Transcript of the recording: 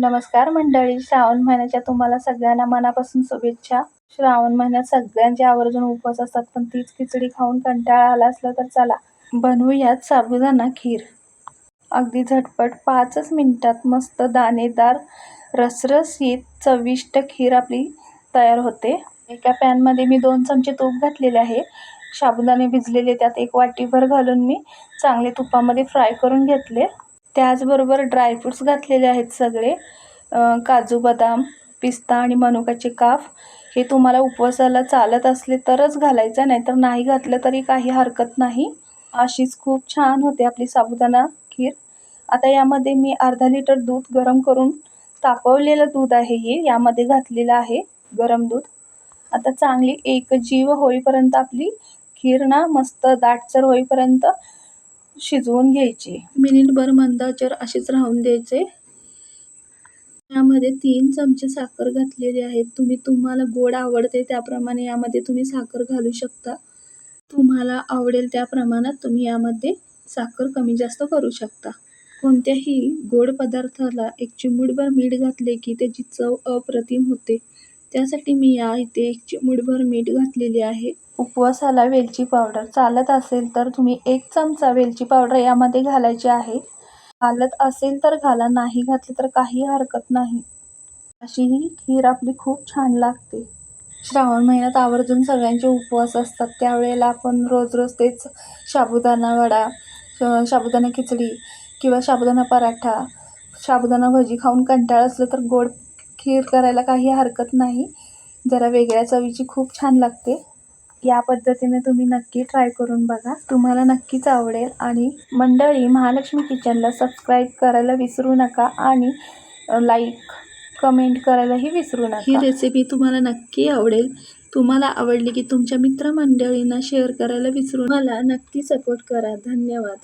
नमस्कार मंडळी श्रावण महिन्याच्या तुम्हाला सगळ्यांना मनापासून शुभेच्छा. श्रावण महिन्यात सगळ्यांचे आवर्जून उपवास असतात पण तीच खिचडी खाऊन कंटाळा आला असला तर चला बनवूयात साबुदाणा खीर. अगदी झटपट पाचच मिनिटात मस्त दाणेदार रसरसीत चविष्ट खीर आपली तयार होते. एका पॅनमध्ये मी दोन चमचे तूप घातलेले आहे. साबुदाणे भिजलेले त्यात एक वाटीभर घालून मी चांगले तुपामध्ये फ्राय करून घेतले. त्याचबरोबर ड्रायफ्रूट्स घातलेले आहेत सगळे. काजू बदाम पिस्ता आणि मनुकाचे काफ हे तुम्हाला उपवासाला चालत असले तरच घालायचं नाहीतर नाही घातलं तरी काही हरकत नाही. अशीच खूप छान होते आपली साबुदाणा खीर. आता यामध्ये मी अर्धा लिटर दूध गरम करून तापवलेलं दूध आहे हे यामध्ये घातलेलं आहे गरम दूध. आता चांगली एक जीव होईपर्यंत आपली खीर ना मस्त दाटसर होईपर्यंत शिजवून घ्यायची. मिनिटभर मंदाचर असेच अशीच राहून द्यायचे. यामध्ये तीन चमचे साखर घातलेली आहे तुम्ही तुम्हाला गोड आवडते त्याप्रमाणे यामध्ये तुम्ही साखर घालू शकता. तुम्हाला आवडेल त्या प्रमाणात तुम्ही यामध्ये साखर कमी जास्त करू शकता. कोणत्याही गोड पदार्थाला एक चिमूटभर मीठ घातले की त्याची चव अप्रतिम होते. त्यासाठी मी या इथे एक चिमूटभर मीठ घातलेली आहे. उपवासाला वेलची पावडर. चालत असेल तर तुम्ही एक चमचा वेलची पावडर यामध्ये घालायची आहे. चालत असेल तर घाला. नाही घातली तर काही हरकत नाही. अशी ही खीर आपली खूप छान लागते. श्रावण महिन्यात आवर्जून सगळ्यांचे उपवास असतात. त्यावेळेला आपण रोज रोज तेच साबुदाणा वडा साबुदाणा खिचडी किंवा साबुदाणा पराठा साबुदाणा भजी खाऊन कंटाळ असलं तर गोड खीर करायला काही हरकत नाही. जरा वेगळ्या चवीची खूप छान लागते. या पद्धतीने तुम्ही नक्की ट्राय करून बघा. तुम्हाला नक्कीच आवडेल आणि मंडळी महालक्ष्मी किचनला सबस्क्राईब करायला विसरू नका आणि लाईक कमेंट करायलाही विसरू नका. ही रेसिपी तुम्हाला नक्की आवडेल. तुम्हाला आवडली की तुमच्या मित्रमंडळींना शेअर करायला विसरू मला नक्की सपोर्ट करा. धन्यवाद.